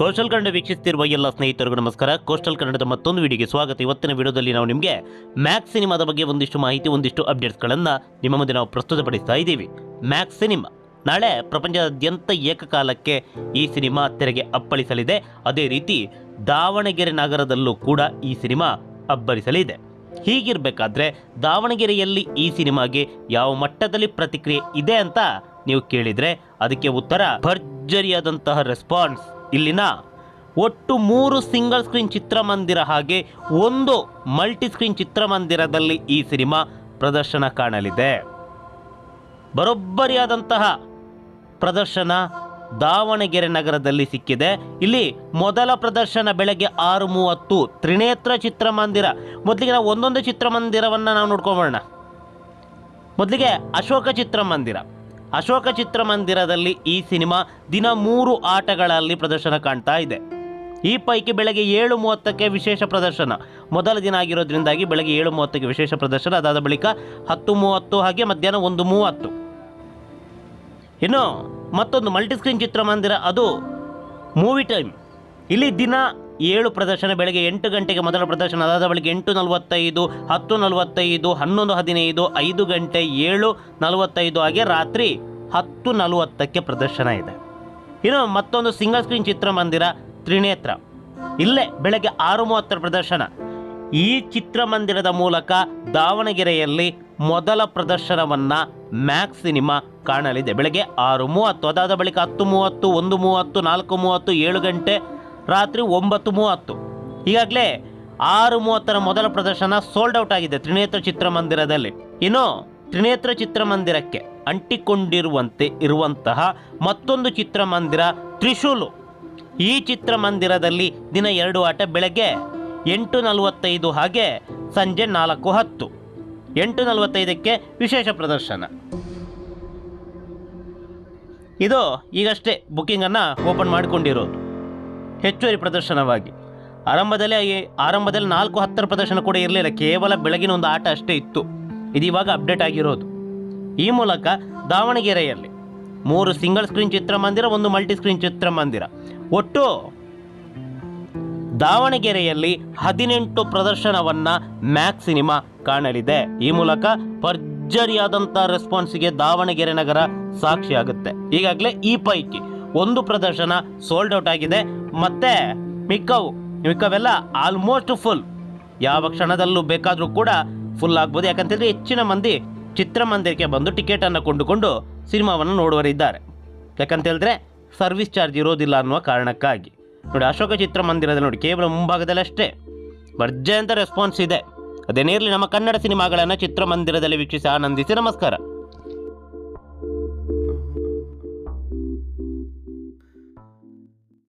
Coastal Kannada ವೀಕ್ಷಿಸುತ್ತಿರುವ ಎಲ್ಲ ಸ್ನೇಹಿತರಿಗೂ ನಮಸ್ಕಾರ. ಕೋಸ್ಟಲ್ ಕನ್ನಡದ ಮತ್ತೊಂದು ವಿಡಿಯೋಗೆ ಸ್ವಾಗತ. ಇವತ್ತಿನ ವಿಡಿಯೋದಲ್ಲಿ ನಾವು ನಿಮಗೆ ಮ್ಯಾಕ್ಸ್ ಸಿನಿಮಾದ ಬಗ್ಗೆ ಒಂದಿಷ್ಟು ಮಾಹಿತಿ, ಒಂದಿಷ್ಟು ಅಪ್ಡೇಟ್ಸ್ಗಳನ್ನು ನಿಮ್ಮ ಮುಂದೆ ನಾವು ಪ್ರಸ್ತುತಪಡಿಸ್ತಾ ಇದ್ದೀವಿ. ಮ್ಯಾಕ್ಸ್ ಸಿನಿಮಾ ನಾಳೆ ಪ್ರಪಂಚದಾದ್ಯಂತ ಏಕಕಾಲಕ್ಕೆ ಈ ಸಿನಿಮಾ ತೆರೆಗೆ ಅಪ್ಪಳಿಸಲಿದೆ. ಅದೇ ರೀತಿ ದಾವಣಗೆರೆ ನಗರದಲ್ಲೂ ಕೂಡ ಈ ಸಿನಿಮಾ ಅಬ್ಬರಿಸಲಿದೆ. ಹೀಗಿರಬೇಕಾದ್ರೆ ದಾವಣಗೆರೆಯಲ್ಲಿ ಈ ಸಿನಿಮಾಗೆ ಯಾವ ಮಟ್ಟದಲ್ಲಿ ಪ್ರತಿಕ್ರಿಯೆ ಇದೆ ಅಂತ ನೀವು ಕೇಳಿದ್ರೆ ಅದಕ್ಕೆ ಉತ್ತರ ಭರ್ಜರಿಯಾದಂತಹ ರೆಸ್ಪಾನ್ಸ್ ಇಲ್ಲಿನ ಒಟ್ಟು ಮೂರು ಸಿಂಗಲ್ ಸ್ಕ್ರೀನ್ ಚಿತ್ರಮಂದಿರ ಹಾಗೆ ಒಂದು ಮಲ್ಟಿ ಸ್ಕ್ರೀನ್ ಚಿತ್ರಮಂದಿರದಲ್ಲಿ ಈ ಸಿನಿಮಾ ಪ್ರದರ್ಶನ ಕಾಣಲಿದೆ. ಬರೋಬ್ಬರಿಯಾದಂತಹ ಪ್ರದರ್ಶನ ದಾವಣಗೆರೆ ನಗರದಲ್ಲಿ ಸಿಕ್ಕಿದೆ. ಇಲ್ಲಿ ಮೊದಲ ಪ್ರದರ್ಶನ ಬೆಳಗ್ಗೆ ಆರು ಮೂವತ್ತು, ತ್ರಿನೇತ್ರ ಚಿತ್ರಮಂದಿರ. ಮೊದಲಿಗೆ ನಾವು ಒಂದೊಂದು ಚಿತ್ರಮಂದಿರವನ್ನು ನಾವು ನೋಡ್ಕೊಂಬೋಣ ಮೊದಲಿಗೆ ಅಶೋಕ ಚಿತ್ರಮಂದಿರ. ಅಶೋಕ ಚಿತ್ರಮಂದಿರದಲ್ಲಿ ಈ ಸಿನಿಮಾ ದಿನ ಮೂರು ಆಟಗಳಲ್ಲಿ ಪ್ರದರ್ಶನ ಕಾಣ್ತಾ ಇದೆ. ಈ ಪೈಕಿ ಬೆಳಗ್ಗೆ ಏಳು ಮೂವತ್ತಕ್ಕೆ ವಿಶೇಷ ಪ್ರದರ್ಶನ. ಮೊದಲ ದಿನ ಆಗಿರೋದ್ರಿಂದಾಗಿ ಬೆಳಗ್ಗೆ ಏಳು ಮೂವತ್ತಕ್ಕೆ ವಿಶೇಷ ಪ್ರದರ್ಶನ. ಅದಾದ ಬಳಿಕ ಹತ್ತು ಮೂವತ್ತು ಹಾಗೆ ಮಧ್ಯಾಹ್ನ ಒಂದು ಮೂವತ್ತು. ಇನ್ನು ಮತ್ತೊಂದು ಮಲ್ಟಿಸ್ಕ್ರೀನ್ ಚಿತ್ರಮಂದಿರ, ಅದು ಮೂವಿ ಟೈಮ್ ಇಲ್ಲಿ ದಿನ ಏಳು ಪ್ರದರ್ಶನ, ಬೆಳಗ್ಗೆ ಎಂಟು ಗಂಟೆಗೆ ಮೊದಲ ಪ್ರದರ್ಶನ, ಅದಾದ ಬಳಿಕ ಎಂಟು ನಲವತ್ತೈದು, ಹತ್ತು ನಲವತ್ತೈದು, ಹನ್ನೊಂದು ಹದಿನೈದು, ಐದು ಗಂಟೆ ಏಳು ನಲವತ್ತೈದು, ಹಾಗೆ ರಾತ್ರಿ ಹತ್ತು ನಲವತ್ತಕ್ಕೆ ಪ್ರದರ್ಶನ ಇದೆ. ಇನ್ನು ಮತ್ತೊಂದು ಸಿಂಗಲ್ ಸ್ಕ್ರೀನ್ ಚಿತ್ರಮಂದಿರ, ತ್ರಿನೇತ್ರ. ಇಲ್ಲೇ ಬೆಳಗ್ಗೆ ಆರು ಮೂವತ್ತರ ಪ್ರದರ್ಶನ. ಈ ಚಿತ್ರಮಂದಿರದ ಮೂಲಕ ದಾವಣಗೆರೆಯಲ್ಲಿ ಮೊದಲ ಪ್ರದರ್ಶನವನ್ನು ಮ್ಯಾಕ್ಸ್ ಸಿನಿಮಾ ಕಾಣಲಿದೆ. ಬೆಳಗ್ಗೆ ಆರು ಮೂವತ್ತು, ಅದಾದ ಬಳಿಕ ಹತ್ತು ಮೂವತ್ತು, ಒಂದು ಮೂವತ್ತು, ನಾಲ್ಕು ಮೂವತ್ತು, ಏಳು ಗಂಟೆ ರಾತ್ರಿ ಒಂಬತ್ತು ಮೂವತ್ತು. ಈಗಾಗಲೇ ಆರು ಮೂವತ್ತರ ಮೊದಲ ಪ್ರದರ್ಶನ ಸೋಲ್ಡ್ ಔಟ್ ಆಗಿದೆ ತ್ರಿನೇತ್ರ ಚಿತ್ರಮಂದಿರದಲ್ಲಿ. ಇನ್ನು ತ್ರಿನೇತ್ರ ಚಿತ್ರಮಂದಿರಕ್ಕೆ ಅಂಟಿಕೊಂಡಿರುವಂತೆ ಇರುವಂತಹ ಮತ್ತೊಂದು ಚಿತ್ರಮಂದಿರ ತ್ರಿಶೂಲು. ಈ ಚಿತ್ರಮಂದಿರದಲ್ಲಿ ದಿನ ಎರಡು ಆಟ ಬೆಳಗ್ಗೆ ಎಂಟು ನಲವತ್ತೈದು ಹಾಗೆ ಸಂಜೆ ನಾಲ್ಕು ಹತ್ತು. ಎಂಟು ನಲವತ್ತೈದಕ್ಕೆ ವಿಶೇಷ ಪ್ರದರ್ಶನ. ಇದು ಈಗಷ್ಟೇ ಬುಕ್ಕಿಂಗನ್ನು ಓಪನ್ ಮಾಡಿಕೊಂಡಿರೋದು. ಹೆಚ್ಚುವರಿ ಪ್ರದರ್ಶನವಾಗಿ. ಆರಂಭದಲ್ಲಿ ಆರಂಭದಲ್ಲಿ ನಾಲ್ಕು ಹತ್ತರ ಪ್ರದರ್ಶನ ಕೂಡ ಇರಲಿಲ್ಲ. ಕೇವಲ ಬೆಳಗಿನ ಒಂದು ಆಟ ಅಷ್ಟೇ ಇತ್ತು. ಇದು ಇವಾಗ ಅಪ್ಡೇಟ್ ಆಗಿರೋದು. ಈ ಮೂಲಕ ದಾವಣಗೆರೆಯಲ್ಲಿ ಮೂರು ಸಿಂಗಲ್ ಸ್ಕ್ರೀನ್ ಚಿತ್ರಮಂದಿರ ಒಂದು ಮಲ್ಟಿ ಸ್ಕ್ರೀನ್ ಚಿತ್ರಮಂದಿರ ಒಟ್ಟು ದಾವಣಗೆರೆಯಲ್ಲಿ ಹದಿನೆಂಟು ಪ್ರದರ್ಶನವನ್ನ ಮ್ಯಾಕ್ಸ್ ಸಿನಿಮಾ ಕಾಣಲಿದೆ. ಈ ಮೂಲಕ ಪರ್ಜರಿಯಾದಂಥ ರೆಸ್ಪಾನ್ಸ್ಗೆ ದಾವಣಗೆರೆ ನಗರ ಸಾಕ್ಷಿಯಾಗುತ್ತೆ. ಈಗಾಗಲೇ ಈ ಪೈಕಿ ಒಂದು ಪ್ರದರ್ಶನ ಸೋಲ್ಡ್ ಔಟ್ ಆಗಿದೆ. ಮತ್ತೆ ಮಿಕ್ಕವು, ಮಿಕ್ಕವೆಲ್ಲ ಆಲ್ಮೋಸ್ಟ್ ಫುಲ್ ಯಾವ ಕ್ಷಣದಲ್ಲೂ ಬೇಕಾದರೂ ಕೂಡ ಫುಲ್ ಆಗ್ಬೋದು. ಯಾಕಂತಂದ್ರೆ ಹೆಚ್ಚಿನ ಮಂದಿ ಚಿತ್ರಮಂದಿರಕ್ಕೆ ಬಂದು ಟಿಕೆಟನ್ನು ಕೊಂಡುಕೊಂಡು ಸಿನಿಮಾವನ್ನು ನೋಡುವರಿದ್ದಾರೆ ಯಾಕಂತ ಹೇಳಿದ್ರೆ ಸರ್ವಿಸ್ ಚಾರ್ಜ್ ಇರೋದಿಲ್ಲ ಅನ್ನುವ ಕಾರಣಕ್ಕಾಗಿ. ನೋಡಿ, ಅಶೋಕ ಚಿತ್ರಮಂದಿರದಲ್ಲಿ ನೋಡಿ, ಕೇವಲ ಮುಂಭಾಗದಲ್ಲಿ ಅಷ್ಟೇ. ಭರ್ಜೆ ಅಂತ ರೆಸ್ಪಾನ್ಸ್ ಇದೆ. ಅದೇನೇ ಇರಲಿ, ನಮ್ಮ ಕನ್ನಡ ಸಿನಿಮಾಗಳನ್ನು ಚಿತ್ರಮಂದಿರದಲ್ಲಿ ವೀಕ್ಷಿಸಿ ಆನಂದಿಸಿ ನಮಸ್ಕಾರ.